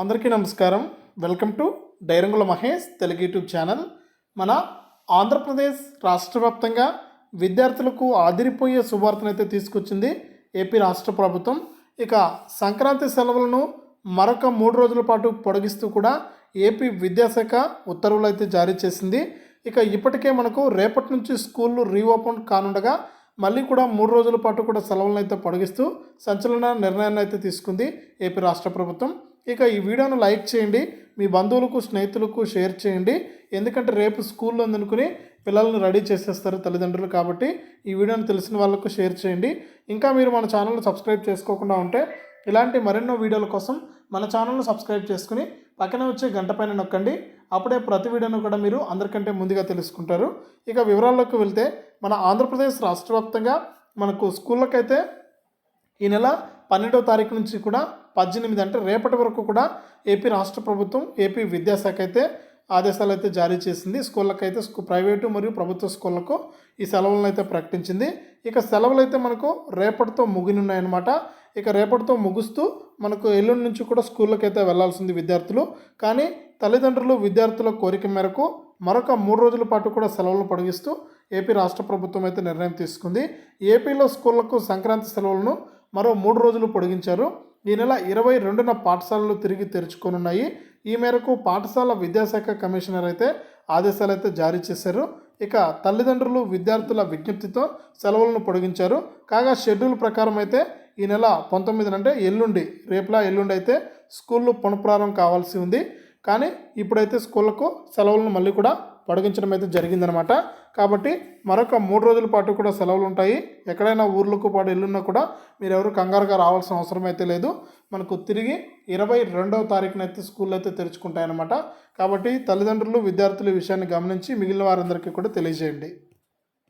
అందరికీ నమస్కారం. Welcome to డైరంగుల Mahesh Telugu YouTube channel. మన ఆంధ్రప్రదేశ్ రాష్ట్ర వ్యాప్తంగా విద్యార్థులకు ఆదిరిపోయే శుభార్తనైతే తీసుకొచ్చింది ఏపీ రాష్ట్ర ప్రభుత్వం. ఇక సంక్రాంతి సెలవులను మరొక మూడు రోజుల పాటు పొడిగిస్తూ కూడా ఏపీ విద్యాశాఖ ఉత్తర్వులు అయితే జారీ చేసింది. ఇక ఇప్పటికే మనకు రేపటి నుంచి స్కూళ్ళు రీఓపెన్ కానుండగా మళ్ళీ కూడా మూడు రోజుల పాటు కూడా సెలవులను అయితే పొడిగిస్తూ సంచలన నిర్ణయాన్ని అయితే తీసుకుంది ఏపీ రాష్ట్ర ప్రభుత్వం. ఇక ఈ వీడియోను లైక్ చేయండి మీ బంధువులకు స్నేహితులకు షేర్ చేయండి. ఎందుకంటే రేపు స్కూల్లో అందుకుని పిల్లల్ని రెడీ చేసేస్తారు తల్లిదండ్రులు కాబట్టి ఈ వీడియోని తెలిసిన వాళ్ళకు షేర్ చేయండి. ఇంకా మీరు మన ఛానల్ని సబ్స్క్రైబ్ చేసుకోకుండా ఉంటే ఇలాంటి మరెన్నో వీడియోల కోసం మన ఛానల్ను సబ్స్క్రైబ్ చేసుకుని పక్కన వచ్చే గంట పైన నొక్కండి. అప్పుడే ప్రతి వీడియోను కూడా మీరు అందరికంటే ముందుగా తెలుసుకుంటారు. ఇక వివరాల్లోకి వెళ్తే మన ఆంధ్రప్రదేశ్ రాష్ట్ర వ్యాప్తంగా మనకు స్కూళ్ళకైతే ఈ నెల పన్నెండవ తారీఖు నుంచి కూడా పద్దెనిమిది అంటే రేపటి వరకు కూడా ఏపీ రాష్ట్ర ప్రభుత్వం ఏపీ విద్యాశాఖ అయితే ఆదేశాలు అయితే జారీ చేసింది. స్కూళ్ళకైతే ప్రైవేటు మరియు ప్రభుత్వ స్కూళ్ళకు ఈ సెలవులను అయితే ప్రకటించింది. ఇక సెలవులు అయితే మనకు రేపటితో ముగినున్నాయన్నమాట. ఇక రేపటితో ముగుస్తూ మనకు ఎల్లుండి నుంచి కూడా స్కూళ్ళకి అయితే వెళ్ళాల్సింది విద్యార్థులు. కానీ తల్లిదండ్రులు విద్యార్థుల కోరిక మేరకు మరొక మూడు రోజుల పాటు కూడా సెలవులు పొడిగిస్తూ ఏపీ రాష్ట్ర ప్రభుత్వం అయితే నిర్ణయం తీసుకుంది. ఏపీలో స్కూళ్ళకు సంక్రాంతి సెలవులను మరో మూడు రోజులు పొడిగించారు. ఈ నెల ఇరవై రెండున పాఠశాలలు తిరిగి తెరుచుకోనున్నాయి. ఈ మేరకు పాఠశాల విద్యాశాఖ కమిషనర్ అయితే ఆదేశాలు అయితే జారీ చేశారు. ఇక తల్లిదండ్రులు విద్యార్థుల విజ్ఞప్తితో సెలవులను పొడిగించారు. కాగా షెడ్యూల్ ప్రకారం అయితే ఈ నెల పంతొమ్మిదిన అంటే ఎల్లుండి రేపులా ఎల్లుండి అయితే స్కూళ్ళు పునఃప్రారంభం కావాల్సి ఉంది. కానీ ఇప్పుడైతే స్కూళ్ళకు సెలవులను మళ్ళీ కూడా పొడిగించడం అయితే జరిగిందనమాట. కాబట్టి మరొక మూడు రోజుల పాటు కూడా సెలవులు ఉంటాయి. ఎక్కడైనా ఊర్లకు పాటు ఎల్లున్నా కూడా మీరు ఎవరు కంగారుగా రావాల్సిన అవసరం అయితే లేదు. మనకు తిరిగి ఇరవై రెండవ తారీఖున అయితే స్కూల్ అయితే తెరుచుకుంటాయన్నమాట. కాబట్టి తల్లిదండ్రులు విద్యార్థులు ఈ విషయాన్ని గమనించి మిగిలిన వారందరికీ కూడా తెలియజేయండి.